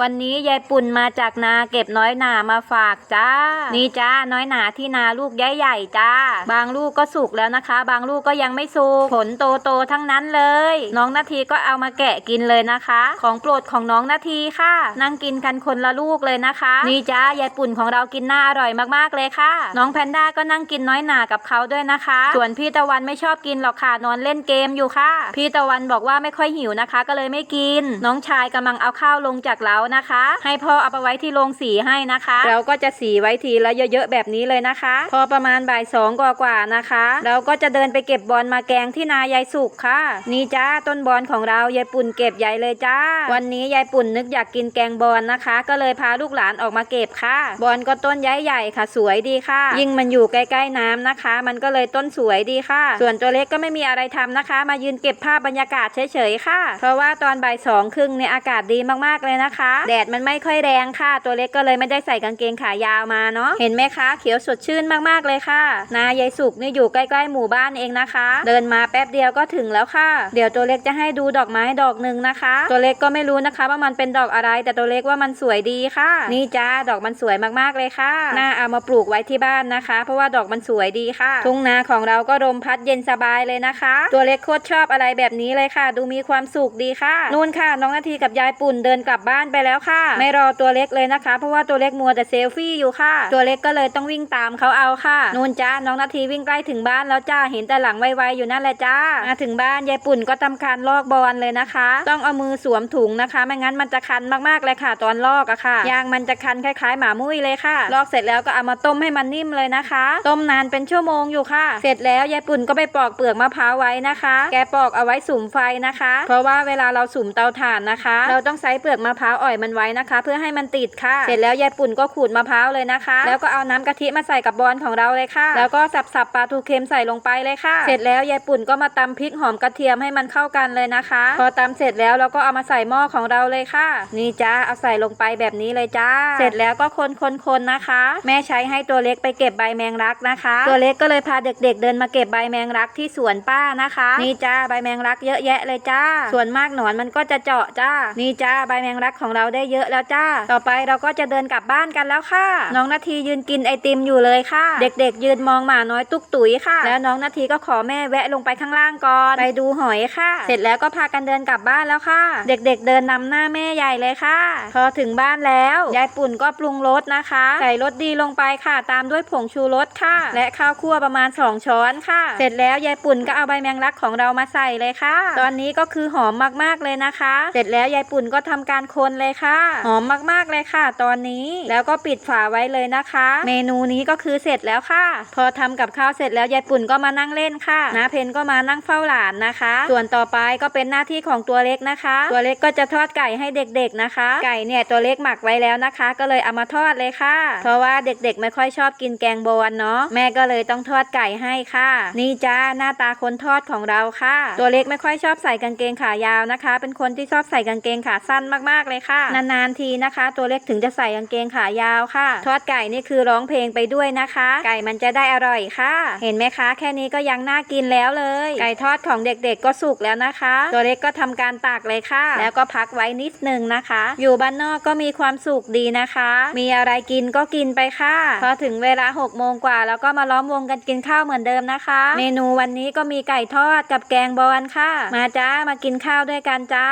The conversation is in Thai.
วันนี้ยายปุ่นมาจากนาเก็บน้อยหนามาฝากจ้า นี่จ้าน้อยหนาที่นาลูกใหญ่ๆจ้า บางลูกก็สุกแล้วนะคะ บางลูกก็ยังไม่สุก ผลโตๆทั้งนั้นเลย น้องนาทีก็เอามาแกะกินเลยนะคะ ของโปรดของน้องนาทีค่ะ นั่งกินกันคนละลูกเลยนะคะ นี่จ้ายายปุ่นของเรากินหน่าอร่อยมากๆเลยค่ะ น้องแพนด้าก็นั่งกินน้อยหนากับเขาด้วยนะคะ ส่วนพี่ตะวันไม่ชอบกินหรอกค่ะนอนเล่นเกมอยู่ค่ะ พี่ตะวันบอกว่าไม่ค่อยหิวนะคะ ก็เลยไม่กิน น้องชายกำลังเอาข้าวลงจากเล้านะคะ ให้พ่อเอาไปไว้ที่โรงสีให้นะคะ เราก็จะสีไว้ทีละเยอะๆแบบนี้เลยนะคะ พอประมาณบ่ายสองกว่าๆนะคะ เราก็จะเดินไปเก็บบอลมาแกงที่นายายสุกค่ะ นี่จ้าต้นบอลของเรายายปุ่นเก็บใหญ่เลยจ้า วันนี้ยายปุ่นนึกอยากกินแกงบอลนะคะ ก็เลยพาลูกหลานออกมาเก็บค่ะ บอลก็ต้นใหญ่ๆค่ะ สวยดีค่ะ ยิ่งมันอยู่ใกล้ๆน้ำนะคะ มันก็เลยต้นสวยดีค่ะ ส่วนตัวเล็กก็ไม่มีอะไรทำนะคะ มายืนเก็บภาพบรรยากาศเฉยๆค่ะ เพราะว่าตอนบ่ายสองครึ่งเนี่ยอากาศดีมากๆเลยนะคะแดดมันไม่ค่อยแรงค่ะ ตัวเล็กก็เลยไม่ได้ใส่กางเกงขายาวมาเนาะเห็นไหมคะเขียวสดชื่นมากๆเลยค่ะนายายสุกนี่อยู่ใกล้ๆหมู่บ้านเองนะคะ เดินมาแป๊บเดียวก็ถึงแล้วค่ะ เดี๋ยวตัวเล็กจะให้ดูดอกไม้ดอกหนึ่งนะคะ ตัวเล็กก็ไม่รู้นะคะว่ามันเป็นดอกอะไร แต่ตัวเล็กว่ามันสวยดีค่ะ นี่จ้าดอกมันสวยมากๆเลยค่ะน่าเอามาปลูกไว้ที่บ้านนะคะ เพราะว่าดอกมันสวยดีค่ะ ทุ่งนาของเราก็ลมพัดเย็นสบายเลยนะคะ ตัวเล็กโคตรชอบอะไรแบบนี้เลยค่ะ ดูมีความสุขดีค่ะนู่นค่ะ น้องนาทีกับยายปุ่นเดินกลับบ้านไปแล้วค่ะ ไม่รอตัวเล็กเลยนะคะ เพราะว่าตัวเล็กมัวแต่เซลฟี่อยู่ค่ะ ตัวเล็กก็เลยต้องวิ่งตามเขาเอาค่ะนู่นจ้าน้องนาทีวิ่งใกล้ถึงบ้านแล้วจ้าเห็นแต่หลังไวๆอยู่นั่นแหละจ้ามาถึงบ้านยายปุ่นก็ทำการลอกบอลเลยนะคะ ต้องเอามือสวมถุงนะคะ ไม่งั้นมันจะคันมากๆเลยค่ะ ตอนลอกอะค่ะยางมันจะคันคล้าย ๆ หมามุ้ยเลยค่ะ ลอกเสร็จแล้วก็เอามาต้มให้มันนิ่มเลยนะคะ ต้มนานเป็นชั่วโมงอยู่ค่ะ เสร็จแล้วยายปุ่นก็ไปปอกเปลือกมะพร้าวไว้นะคะ แกปอกเอาไว้สุมไฟนะคะ เพราะว่าเวลาเราสุมเตาถ่านนะคะ เราต้องใช้เปลือกมะพร้าวอ่อยมันไว้นะคะ เพื่อให้มันติดค่ะ เสร็จแล้วยายปุ่นก็ขูดมะพร้าวเลยนะคะ แล้วก็เอาน้ำกะทิมาใส่กับบอลของเราเลยค่ะ แล้วก็สับๆปลาทูเค็มใส่ลงไปเลยค่ะ เสร็จแล้วยายปุ่นก็มาตำพริกหอมกระเทียมให้มันเข้ากันเลยนะคะ พอตำเสร็จแล้วเราก็เอามาใส่หม้อของเราเลยค่ะ นี่จ้าเอาใส่ลงไปแบบนี้เลยจ้า เสร็จแล้วก็คนๆๆนะคะ แม่ใช้ให้ตัวเล็กไปเก็บใบแมงลักนะคะ ตัวเล็กก็เลยพาเด็ก ๆ เดินมาเก็บใบแมงลักที่สวนป้านะคะ นี่จ้าใบแมงลักเยอะแยะเลยจ้า ส่วนมากหนอนมันก็จะเจาะจ้า นี่จ้าใบแมงลักของเราราได้เยอะแล้วจ้า ต่อไปเราก็จะเดินกลับบ้านกันแล้วค่ะ น้องนาทียืนกินไอติมอยู่เลยค่ะ เด็กๆ ยืนมองหมาน้อยตุ๊กตุ๋ยค่ะ แล้วน้องนาทีก็ขอแม่แวะลงไปข้างล่างก่อน ไปดูหอยค่ะ เสร็จแล้วก็พากันเดินกลับบ้านแล้วค่ะ เด็กๆ เดินนำหน้าแม่ใหญ่เลยค่ะ พอถึงบ้านแล้วยายปุ่นก็ปรุงรสนะคะ ใส่รสดีลงไปค่ะ ตามด้วยผงชูรสค่ะ และข้าวคั่วประมาณ 2 ช้อนค่ะ เสร็จแล้วยายปุ่นก็เอาใบแมงลักของเรามาใส่เลยค่ะ ตอนนี้ก็คือหอมมากๆเลยนะคะ เสร็จแล้วยายปุ่นก็ทำการคนเลยค่ะ หอมมากๆเลยค่ะ ตอนนี้แล้วก็ปิดฝาไว้เลยนะคะ เมนูนี้ก็คือเสร็จแล้วค่ะ พอทำกับข้าวเสร็จแล้วยายปุ่นก็มานั่งเล่นค่ะนาเพนก็มานั่งเฝ้าหลานนะคะ ส่วนต่อไปก็เป็นหน้าที่ของตัวเล็กนะคะ ตัวเล็กก็จะทอดไก่ให้เด็กๆนะคะ ไก่เนี่ยตัวเล็กหมักไว้แล้วนะคะ ก็เลยเอามาทอดเลยค่ะ เพราะว่าเด็กๆ ไม่ค่อยชอบกินแกงบอลเนาะแม่ก็เลยต้องทอดไก่ให้ค่ะ นี่จ้าหน้าตาคนทอดของเราค่ะ ตัวเล็กไม่ค่อยชอบใส่กางเกงขายาวนะคะ เป็นคนที่ชอบใส่กางเกงขาสั้นมากๆเลยค่ะนานๆทีนะคะ ตัวเล็กถึงจะใส่กางเกงขายาวค่ะ ทอดไก่นี่คือร้องเพลงไปด้วยนะคะ ไก่มันจะได้อร่อยค่ะ เห็นไหมคะ แค่นี้ก็ยังน่ากินแล้วเลย ไก่ทอดของเด็กๆก็สุกแล้วนะคะ ตัวเล็กก็ทำการตากเลยค่ะ แล้วก็พักไว้นิดนึงนะคะ อยู่บ้านนอกก็มีความสุขดีนะคะ มีอะไรกินก็กินไปค่ะ พอถึงเวลา6โมงกว่าแล้วก็มาล้อมวงกันกินข้าวเหมือนเดิมนะคะ เมนูวันนี้ก็มีไก่ทอดกับแกงบอลค่ะ มาจ้ามากินข้าวด้วยกันจ้า